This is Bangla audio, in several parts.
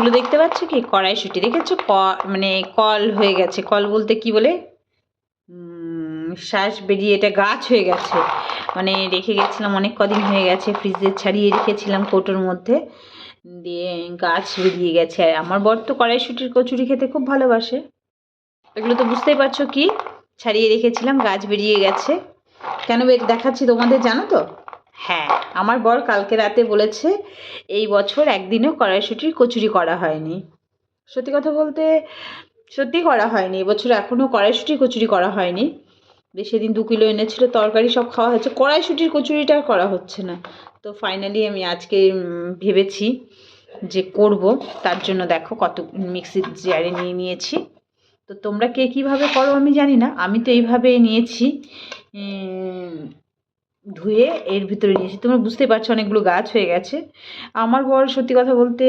এগুলো দেখতে পাচ্ছ কি? কড়াইশুঁটি। দেখেছ? ক মানে কল হয়ে গেছে। কল বলতে কি বলে? শ্বাস বেরিয়ে এটা গাছ হয়ে গেছে। মানে রেখে গেছিলাম, অনেক কদিন হয়ে গেছে। ফ্রিজে ছাড়িয়ে রেখেছিলাম কৌটোর মধ্যে। দিয়ে গাছ বেরিয়ে গেছে। আর আমার বর তো কড়াইশুঁটির কচুরি খেতে খুব ভালোবাসে। এগুলো তো বুঝতেই পারছ কি? ছাড়িয়ে রেখেছিলাম, গাছ বেরিয়ে গেছে। কেন দেখাচ্ছি তোমাদের, জানো তো? হ্যাঁ আমার বর কালকে রাতে বলেছে, এই বছর একদিনও কড়াইশুঁটির কচুরি করা হয়নি। সত্যি কথা বলতে, সত্যি করা হয়নি। এবছর এখনও কড়াইশুঁটির কচুরি করা হয়নি। দিয়ে সেদিন দু কিলো এনেছিল, তরকারি সব খাওয়া হয়েছে। কড়াইশুঁটির কচুরিটা করা হচ্ছে না। তো ফাইনালি আমি আজকে ভেবেছি যে করব। তার জন্য দেখো কত মিক্সির জারে নিয়ে নিয়েছি। তো তোমরা কে কীভাবে করো আমি জানি না। আমি তো এইভাবে নিয়েছি। ধুয়ে এর ভিতরে নিয়েছি তোমরা বুঝতেই পারছ অনেকগুলো গাছ হয়ে গেছে। আমার বর সত্যি কথা বলতে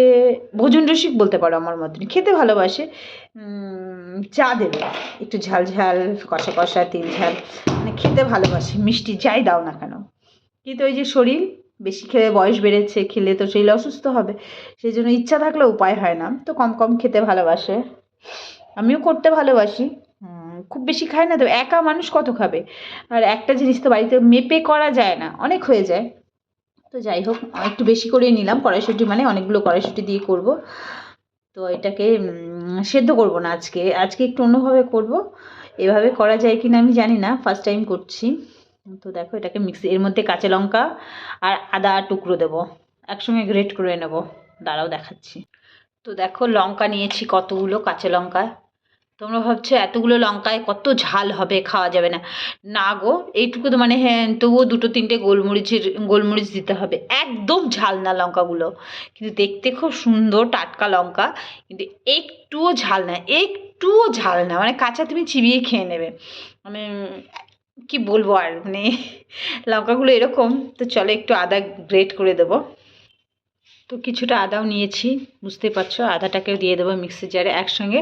ভোজন রসিক বলতে পারো আমার মতনই, খেতে ভালোবাসে। চা দেবে, একটু ঝাল ঝাল, কষা কষা, তেল ঝাল মানে খেতে ভালোবাসে, মিষ্টি যাই দাও না কেন। কিন্তু ওই যে শরীর, বেশি খেলে বয়স বেড়েছে, খেলে তো শরীর অসুস্থ হবে, সেই জন্য ইচ্ছা থাকলে উপায় হয় না, তো কম কম খেতে ভালোবাসে। আমিও করতে ভালোবাসি। খুব বেশি খায় না, তো একা মানুষ কত খাবে? আর একটা জিনিস তো বাড়িতে মেপে করা যায় না, অনেক হয়ে যায়। তো যাই হোক, একটু বেশি করে নিলাম, কড়াইশুঁটি মানে অনেকগুলো কড়াইশুঁটি দিয়ে করব। তো এটাকে সেদ্ধ করব না আজকে আজকে একটু অন্যভাবে করব। এভাবে করা যায় কি না আমি জানি না ফার্স্ট টাইম করছি। তো দেখো এটাকে মিক্সি এর মধ্যে কাঁচা লঙ্কা আর আদা টুকরো দেবো। একসঙ্গে গ্রেট করে নেব। দাঁড়াও দেখাচ্ছি। তো দেখো লঙ্কা নিয়েছি কতগুলো কাঁচা লঙ্কা। তোমরা ভাবছ এতগুলো লঙ্কায় কত ঝাল হবে, খাওয়া যাবে না। না গো এইটুকু তো মানে হ্যাঁ তবুও দুটো তিনটে গোলমরিচের, গোলমরিচ দিতে হবে। একদম ঝাল না লঙ্কাগুলো। কিন্তু দেখতে খুব সুন্দর টাটকা লঙ্কা, কিন্তু একটুও ঝাল না, একটুও ঝাল না। মানে কাঁচা তুমি চিবিয়ে খেয়ে নেবে। মানে কি বলব আর মানে লঙ্কাগুলো এরকম, তো চলো একটু আদা গ্রেট করে দেবো। তো কিছুটা আদাও নিয়েছি বুঝতে পারছ? আদাটাকেও দিয়ে দেবো মিক্সি জারে একসঙ্গে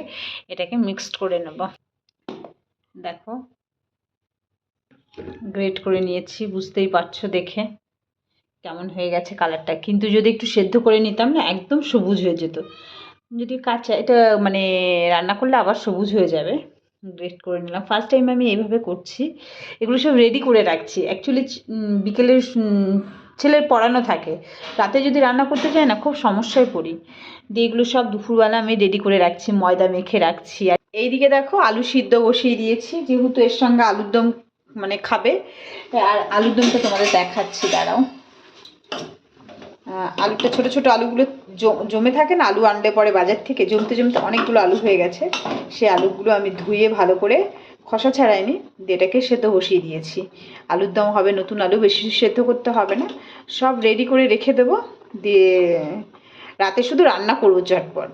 এটাকে মিক্সড করে নেব। দেখো গ্রেট করে নিয়েছি বুঝতেই পারছ দেখে কেমন হয়ে গেছে কালারটা। কিন্তু যদি একটু সেদ্ধ করে নিতাম না একদম সবুজ হয়ে যেত। যদি কাঁচা এটা মানে রান্না করলে আবার সবুজ হয়ে যাবে। গ্রেট করে নিলাম। ফার্স্ট টাইম আমি এইভাবে করছি। এগুলো সব রেডি করে রাখছি। অ্যাকচুয়ালি বিকেলে উম, ছেলের পড়ানো থাকে। রাতে যদি রান্না করতে চাই না, খুব সমস্যায় পড়ি। দিয়ে এগুলো সব দুপুরবেলা আমি রেডি করে রাখছি, ময়দা মেখে রাখছি। আর এইদিকে দেখো, আলু সিদ্ধ বসিয়ে দিয়েছি। যেহেতু এর সঙ্গে আলুর দম মানে খাবে, আর আলুর দমটা তোমাদের দেখাচ্ছি, দাঁড়াও। আলুটা ছোট ছোট আলুগুলো জমে থাকে না, আলু আনলে পরে বাজার থেকে জমতে জমতে অনেকগুলো আলু হয়ে গেছে। সেই আলুগুলো আমি ধুয়ে ভালো করে খসা ছাড়াইনি দিয়ে এটাকে সেদ্ধ বসিয়ে দিয়েছি। আলুর দম হবে, নতুন আলু বেশি সেদ্ধ করতে হবে না। সব রেডি করে রেখে দেবো। দিয়ে রাতে শুধু রান্না করব চটপট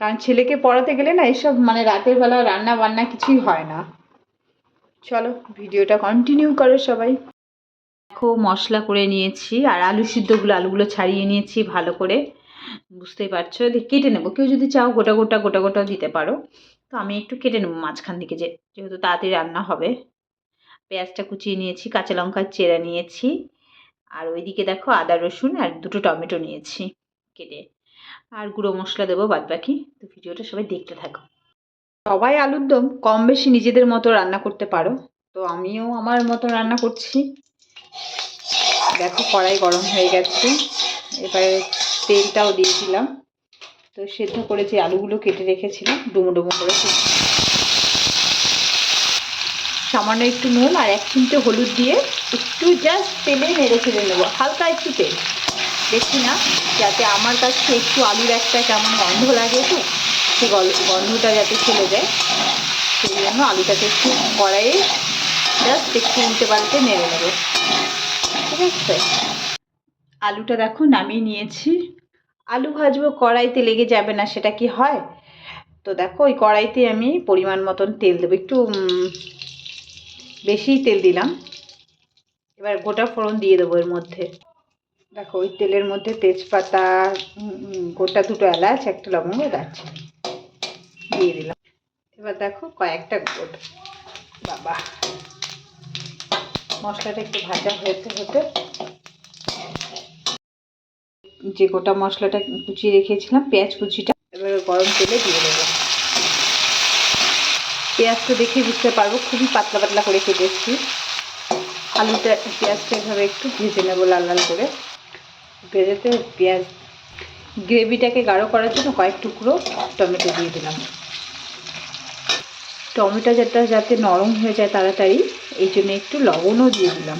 কারণ ছেলেকে পড়াতে গেলে না এসব মানে রাতের বেলা রান্না বান্না কিছুই হয় না। চলো, ভিডিওটা কন্টিনিউ করো সবাই। দেখো, মশলা করে নিয়েছি আর আলু সিদ্ধগুলো, আলুগুলো ছাড়িয়ে নিয়েছি ভালো করে। বুঝতেই পারছ? কেটে নেব। কেউ যদি চাও গোটা গোটা গোটা গোটাও দিতে পারো। তো আমি একটু কেটে নেব মাঝখান থেকে যে, যেহেতু তাড়াতাড়ি রান্না হবে। পেঁয়াজটা কুচিয়ে নিয়েছি, কাঁচা লঙ্কার চেরা নিয়েছি। আর ওইদিকে দেখো আদা, রসুন আর দুটো টমেটো নিয়েছি কেটে। আর গুঁড়ো মশলা দেবো বাদ বাকি তো ভিডিওটা সবাই দেখতে থাকো। সবাই আলুর দম কম বেশি নিজেদের মতো রান্না করতে পারো। তো আমিও আমার মতো রান্না করছি। দেখো কড়াই গরম হয়ে গেছে। এবারে তেলটাও দিয়েছিলাম তো সেদ্ধ করে যে আলুগুলো কেটে রেখেছিলাম, ডুমো ডুমো করে সামান্য একটু নুন আর এক চিমটে হলুদ দিয়ে একটু জাস্ট তেলে নেড়ে ফেলে নেব, হালকা একটু তেল। বেশি না, যাতে আমার কাছে একটু আলুর একটা কেমন গন্ধ লাগে তো, সে গন্ধটা যাতে চলে যায়। সেই জন্য আলুটাকে একটু কড়াইয়ে জাস্ট একটু উল্টে পাল্টে নেড়ে নেব। ঠিক আছে? আলুটা দেখো নামিয়ে নিয়েছি। আলু ভাজবো, কড়াইতে লেগে যাবে না, সেটা কি হয়? তো দেখো, ওই কড়াইতে আমি পরিমাণ মতন তেল দেবো। একটু বেশিই তেল দিলাম। এবার গোটা ফোড়ন দিয়ে দেবো এর মধ্যে। দেখো, ওই তেলের মধ্যে তেজপাতা গোটা দুটো এলাচ, একটা লবঙ্গ দারচিনি দিয়ে দিলাম। এবার দেখো, কয়েকটা গোটা। বাবা, মশলাটা একটু ভাজা হতে হতে যে গোটা মশলাটা কুচিয়ে রেখেছিলাম, পেঁয়াজ কুচিটা এবার গরম তেলে দিয়ে দেবো। পেঁয়াজটা দেখে বুঝতে পারব, খুবই পাতলা পাতলা করে কেটেছি। আলুটা, পেঁয়াজটা এভাবে একটু ভেজে নেব লাল লাল করে। ভেজেতে পেঁয়াজ, গ্রেভিটাকে গাঢ় করার জন্য কয়েক টুকরো টমেটো দিয়ে দিলাম। টমেটো যাতে যাতে নরম হয়ে যায় তাড়াতাড়ি, এই জন্য একটু লবণও দিয়ে দিলাম।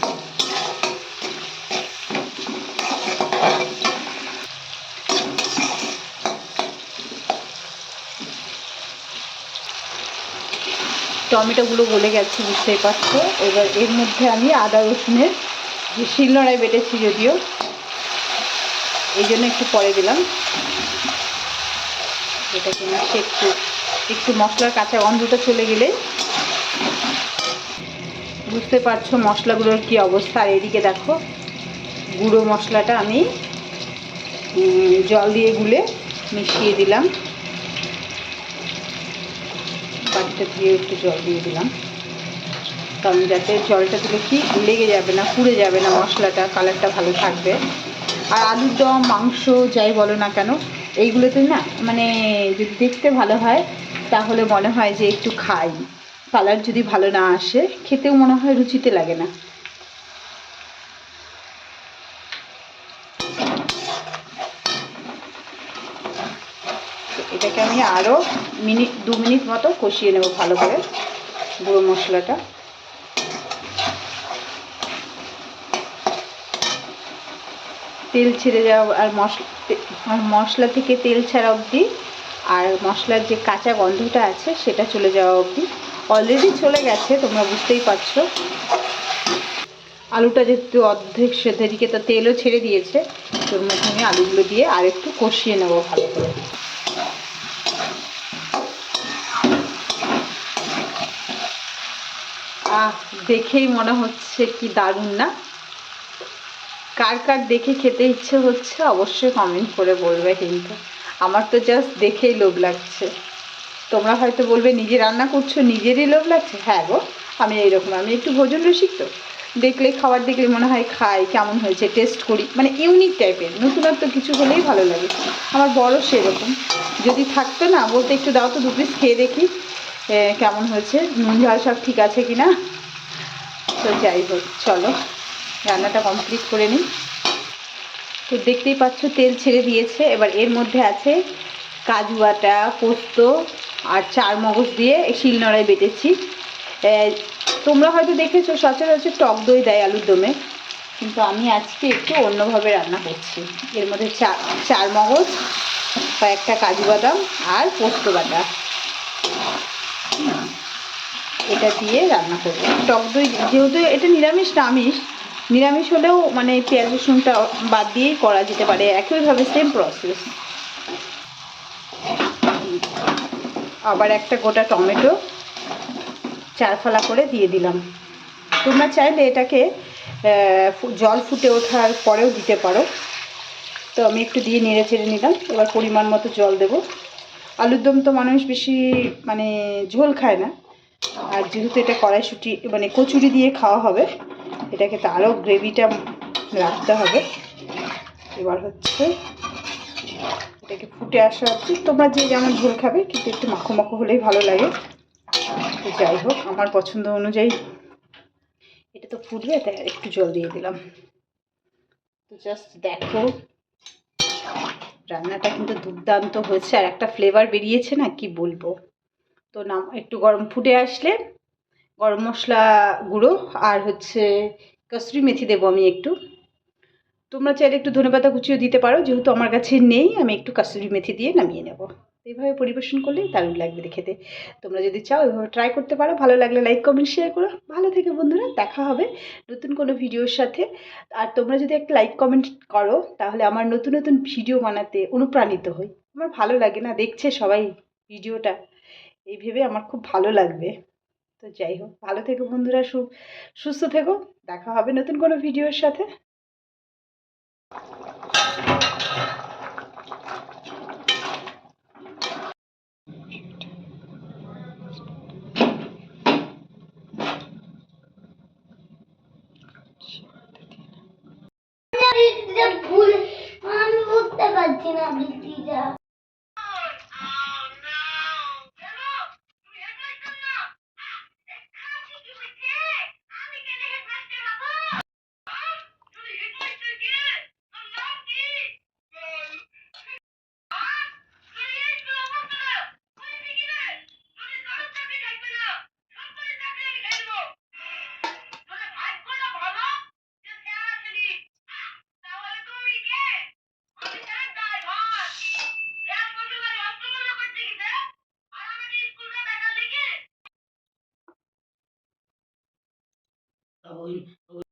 টমেটোগুলো গলে গেছে বুঝতেই পারছ? এবার এর মধ্যে আমি আদা রসুনের যে শিলনোড়ায় বেটেছি যদিও, এই জন্য একটু পরে দিলাম। এটাকে মিশিয়ে একটু একটু মশলার কাঁচা গন্ধটা চলে গেলে বুঝতে পারছ মশলাগুলোর কি অবস্থা। আর এদিকে দেখো, গুঁড়ো মশলাটা আমি জল দিয়ে গুলে মিশিয়ে দিলাম। বাটিটা দিয়ে একটু জল দিয়ে দিলাম। কারণ যাতে জলটা দিলে কি লেগে যাবে না, পুড়ে যাবে না মশলাটা কালারটা ভালো থাকবে। আর আলুর দম, মাংস, যাই বলো না কেন, এইগুলোতে না মানে যদি দেখতে ভালো হয়, তাহলে মনে হয় যে একটু খাই। কালার যদি ভালো না আসে, খেতেও মনে হয় রুচিতে লাগে না। এটাকে আমি আরও মিনিট, দু মিনিট মতো কষিয়ে নেব ভালো করে গুঁড়ো মশলাটা। তেল ছেড়ে যাওয়া আর মশলা মশলা থেকে তেল ছাড়া অবধি আর মশলার যে কাঁচা গন্ধটা আছে সেটা চলে যাওয়া অবধি। অলরেডি চলে গেছে, তোমরা বুঝতেই পারছ। আলুটা যেহেতু অর্ধেক সেদ্ধের দিকে তো তেলও ছেড়ে দিয়েছে, তোর মধ্যে আমি আলুগুলো দিয়ে আর একটু কষিয়ে নেব ভালো করে। দেখেই মনে হচ্ছে কি দারুণ না? কার কার দেখে খেতে ইচ্ছে হচ্ছে অবশ্যই কমেন্ট করে বলবে কিন্তু। আমার তো জাস্ট দেখেই লোভ লাগছে। তোমরা হয়তো বলবে, নিজে রান্না করছ, নিজেরই লোভ লাগছে? হ্যাঁ গো, আমি এইরকম, আমি একটু ভোজন রসিক তো। দেখলে, খাবার দেখলে মনে হয় খাই, কেমন হয়েছে টেস্ট করি। মানে ইউনিক টাইপের নতুনত্ব কিছু হলেই ভালো লাগে। আমার বড় সেরকম। যদি থাকতো না, বলতে একটু দাও তো দু পিস খেয়ে দেখি। কেমন হয়েছে? নুন ঝাল সব ঠিক আছে কি না তো যাই হোক, চলো, রান্নাটা কমপ্লিট করে নিই। তো দেখতেই পাচ্ছ, তেল ছেড়ে দিয়েছে। এবার এর মধ্যে আছে কাজু বাটা পোস্ত আর চার মগজ দিয়ে শিলনোড়ায় বেটেছি। তোমরা হয়তো দেখেছ, সচরাচর টক দই দেয় আলুর দমে। কিন্তু আমি আজকে একটু অন্যভাবে রান্না করছি। এর মধ্যে চার চার মগজ, কয়েকটা কাজু বাদাম আর পোস্ত বাটা। এটা দিয়ে রান্না করব। টক দই যেহেতু এটা নিরামিষ না আমিষ নিরামিষ হলেও মানে পেঁয়াজ, রসুনটা বাদ দিয়েই করা যেতে পারে। একইভাবে সেম প্রসেস আবার একটা গোটা টমেটো চার ফালা করে দিয়ে দিলাম। তোমরা চাইলে এটাকে জল ফুটে ওঠার পরেও দিতে পারো। তো আমি একটু দিয়ে নেড়ে চেড়ে নিলাম। এবার পরিমাণ মতো জল দেবো। আলুর দম তো মানুষ বেশি মানে ঝোল খায় না। আর যেহেতু এটা কড়াইশুটি মানে কচুরি দিয়ে খাওয়া হবে এটাকে তো আরও গ্রেভিটা রাখতে হবে। এবার হচ্ছে এটাকে ফুটে আসা অবধি, তোমরা যে যেমন ঝোল খাবে, কিন্তু একটু মাখো মাখো হলেই ভালো লাগে। যাই হোক, আমার পছন্দ অনুযায়ী এটা তো ফুটবে, তাই একটু জল দিয়ে দিলাম। তো জাস্ট দেখো, রান্নাটা কিন্তু দুর্দান্ত হয়েছে, আর একটা ফ্লেভার বেরিয়েছে না, কি বলব? তো নাম, একটু গরম ফুটে আসলে গরম মশলা গুঁড়ো আর হচ্ছে কসুরি মেথি দেবো আমি একটু। তোমরা চাইলে একটু ধনেপাতা কুচিও দিতে পারো, যেহেতু আমার কাছে নেই, আমি একটু কাসুরি মেথি দিয়ে নামিয়ে নেব। এইভাবে পরিবেশন করলেই দারুণ লাগবে খেতে তোমরা যদি চাও এভাবে ট্রাই করতে পারো, ভালো লাগলে লাইক কমেন্ট শেয়ার করো। ভালো থেকে বন্ধুরা, দেখা হবে নতুন কোনো ভিডিওর সাথে। আর তোমরা যদি একটা লাইক কমেন্ট করো, তাহলে আমার নতুন নতুন ভিডিও বানাতে অনুপ্রাণিত হই। আমার ভালো লাগে না দেখছে সবাই ভিডিওটা এই ভেবে আমার খুব ভালো লাগবে। তো যাই হোক, ভালো থেকো বন্ধুরা, সু, সুস্থ থেকো। দেখা হবে নতুন কোনো ভিডিওর সাথে। ভুল আমি যা ওই